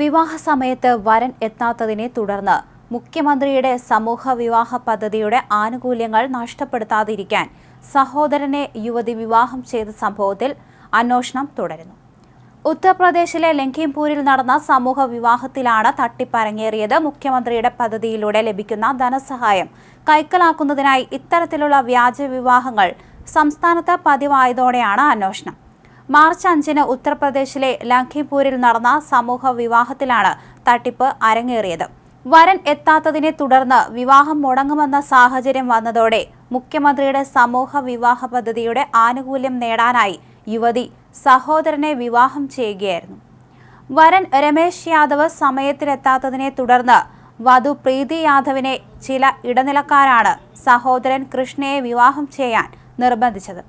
വിവാഹ സമയത്ത് വരൻ എത്താത്തതിനെ തുടർന്ന് മുഖ്യമന്ത്രിയുടെ സമൂഹ വിവാഹ പദ്ധതിയുടെ ആനുകൂല്യങ്ങൾ നഷ്ടപ്പെടുത്താതിരിക്കാൻ സഹോദരനെ യുവതി വിവാഹം ചെയ്ത സംഭവത്തിൽ അന്വേഷണം തുടരുന്നു. ഉത്തർപ്രദേശിലെ ലഖിംപൂരിൽ നടന്ന സമൂഹ വിവാഹത്തിലാണ് തട്ടിപ്പരങ്ങേറിയത്. മുഖ്യമന്ത്രിയുടെ പദ്ധതിയിലൂടെ ലഭിക്കുന്ന ധനസഹായം കൈക്കലാക്കുന്നതിനായി ഇത്തരത്തിലുള്ള വ്യാജ വിവാഹങ്ങൾ സംസ്ഥാനത്ത് പതിവായതോടെയാണ് അന്വേഷണം. മാർച്ച് അഞ്ചിന് ഉത്തർപ്രദേശിലെ ലഖിംപൂരിൽ നടന്ന സമൂഹ വിവാഹത്തിലാണ് തട്ടിപ്പ് അരങ്ങേറിയത്. വരൻ എത്താത്തതിനെ തുടർന്ന് വിവാഹം മുടങ്ങുമെന്ന സാഹചര്യം വന്നതോടെ മുഖ്യമന്ത്രിയുടെ സമൂഹ വിവാഹ പദ്ധതിയുടെ ആനുകൂല്യം നേടാനായി യുവതി സഹോദരനെ വിവാഹം ചെയ്യുകയായിരുന്നു. വരൻ രമേശ് യാദവ് സമയത്തിലെത്താത്തതിനെ തുടർന്ന് വധു പ്രീതി യാദവിനെ ചില ഇടനിലക്കാരാണ് സഹോദരൻ കൃഷ്ണയെ വിവാഹം ചെയ്യാൻ നിർബന്ധിച്ചത്.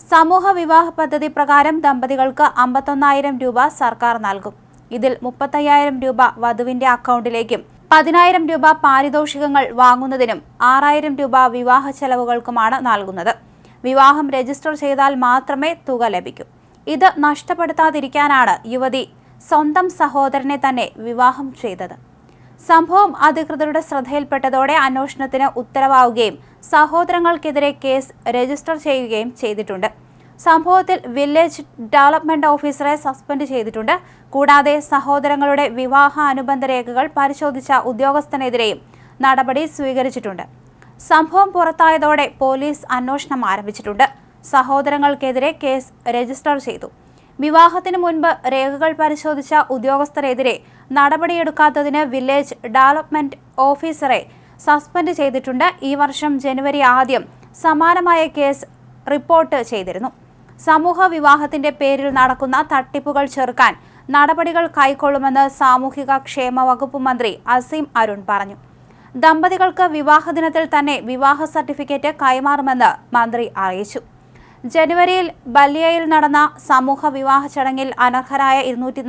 സമൂഹ വിവാഹ പദ്ധതി പ്രകാരം ദമ്പതികൾക്ക് അമ്പത്തൊന്നായിരം രൂപ സർക്കാർ നൽകും. ഇതിൽ മുപ്പത്തയ്യായിരം രൂപ വധുവിന്റെ അക്കൗണ്ടിലേക്കും പതിനായിരം രൂപ പാരിതോഷികങ്ങൾ വാങ്ങുന്നതിനും ആറായിരം രൂപ വിവാഹ ചെലവുകൾക്കുമാണ് നൽകുന്നത്. വിവാഹം രജിസ്റ്റർ ചെയ്താൽ മാത്രമേ തുക ലഭിക്കൂ. ഇത് നഷ്ടപ്പെടുത്താതിരിക്കാനാണ് യുവതി സ്വന്തം സഹോദരനെ തന്നെ വിവാഹം ചെയ്തത്. സംഭവം അധികൃതരുടെ ശ്രദ്ധയിൽപ്പെട്ടതോടെ അന്വേഷണത്തിന് ഉത്തരവാവുകയും സഹോദരങ്ങൾക്കെതിരെ കേസ് രജിസ്റ്റർ ചെയ്യുകയും ചെയ്തിട്ടുണ്ട്. സംഭവത്തിൽ വില്ലേജ് ഡെവലപ്മെന്റ് ഓഫീസറെ സസ്പെൻഡ് ചെയ്തിട്ടുണ്ട്. കൂടാതെ സഹോദരങ്ങളുടെ വിവാഹ അനുബന്ധ രേഖകൾ പരിശോധിച്ച ഉദ്യോഗസ്ഥനെതിരെയും നടപടി സ്വീകരിച്ചിട്ടുണ്ട്. സംഭവം പുറത്തായതോടെ പോലീസ് അന്വേഷണം ആരംഭിച്ചിട്ടുണ്ട്. സഹോദരങ്ങൾക്കെതിരെ കേസ് രജിസ്റ്റർ ചെയ്തു. വിവാഹത്തിന് മുൻപ് രേഖകൾ പരിശോധിച്ച ഉദ്യോഗസ്ഥരെതിരെ നടപടിയെടുക്കാത്തതിന് വില്ലേജ് ഡെവലപ്മെന്റ് ഓഫീസറെ സസ്പെൻഡ് ചെയ്തിട്ടുണ്ട്. ഈ വർഷം ജനുവരി ആദ്യം സമാനമായ കേസ് റിപ്പോർട്ട് ചെയ്തിരുന്നു. സമൂഹ വിവാഹത്തിന്റെ പേരിൽ നടക്കുന്ന തട്ടിപ്പുകൾ ചെറുക്കാൻ നടപടികൾ കൈക്കൊള്ളുമെന്ന് സാമൂഹിക ക്ഷേമ വകുപ്പ് മന്ത്രി അസീം അരുൺ പറഞ്ഞു. ദമ്പതികൾക്ക് വിവാഹ ദിനത്തിൽ തന്നെ വിവാഹ സർട്ടിഫിക്കറ്റ് കൈമാറുമെന്ന് മന്ത്രി അറിയിച്ചു. ജനുവരിയിൽ ബല്ലിയയിൽ നടന്ന സമൂഹ വിവാഹ ചടങ്ങിൽ അനർഹരായ ഇരുന്നൂറ്റി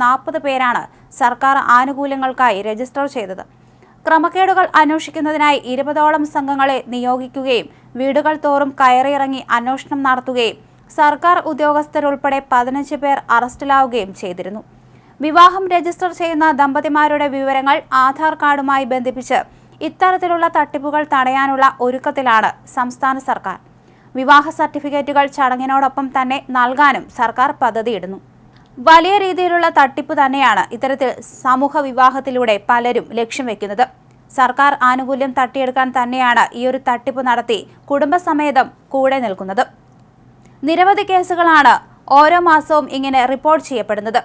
പേരാണ് സർക്കാർ ആനുകൂല്യങ്ങൾക്കായി രജിസ്റ്റർ ചെയ്തത്. ക്രമക്കേടുകൾ അന്വേഷിക്കുന്നതിനായി ഇരുപതോളം സംഘങ്ങളെ നിയോഗിക്കുകയും വീടുകൾ തോറും കയറിയിറങ്ങി അന്വേഷണം നടത്തുകയും സർക്കാർ ഉദ്യോഗസ്ഥരുൾപ്പെടെ പതിനഞ്ച് പേർ അറസ്റ്റിലാവുകയും ചെയ്തിരുന്നു. വിവാഹം രജിസ്റ്റർ ചെയ്യുന്ന ദമ്പതിമാരുടെ വിവരങ്ങൾ ആധാർ കാർഡുമായി ബന്ധിപ്പിച്ച് ഇത്തരത്തിലുള്ള തട്ടിപ്പുകൾ തടയാനുള്ള ഒരുക്കത്തിലാണ് സംസ്ഥാന സർക്കാർ. വിവാഹ സർട്ടിഫിക്കറ്റുകൾ ചടങ്ങിനോടൊപ്പം തന്നെ നൽകാനും സർക്കാർ പദ്ധതിയിടുന്നു. വലിയ രീതിയിലുള്ള തട്ടിപ്പ് തന്നെയാണ് ഇത്തരത്തിൽ സമൂഹ വിവാഹത്തിലൂടെ പലരും ലക്ഷ്യം വെക്കുന്നത്. സർക്കാർ ആനുകൂല്യം തട്ടിയെടുക്കാൻ തന്നെയാണ് ഈ ഒരു തട്ടിപ്പ് നടത്തി കുടുംബസമേതം കൂടെ നിൽക്കുന്നത്. നിരവധി കേസുകളാണ് ഓരോ മാസവും ഇങ്ങനെ റിപ്പോർട്ട് ചെയ്യപ്പെടുന്നത്.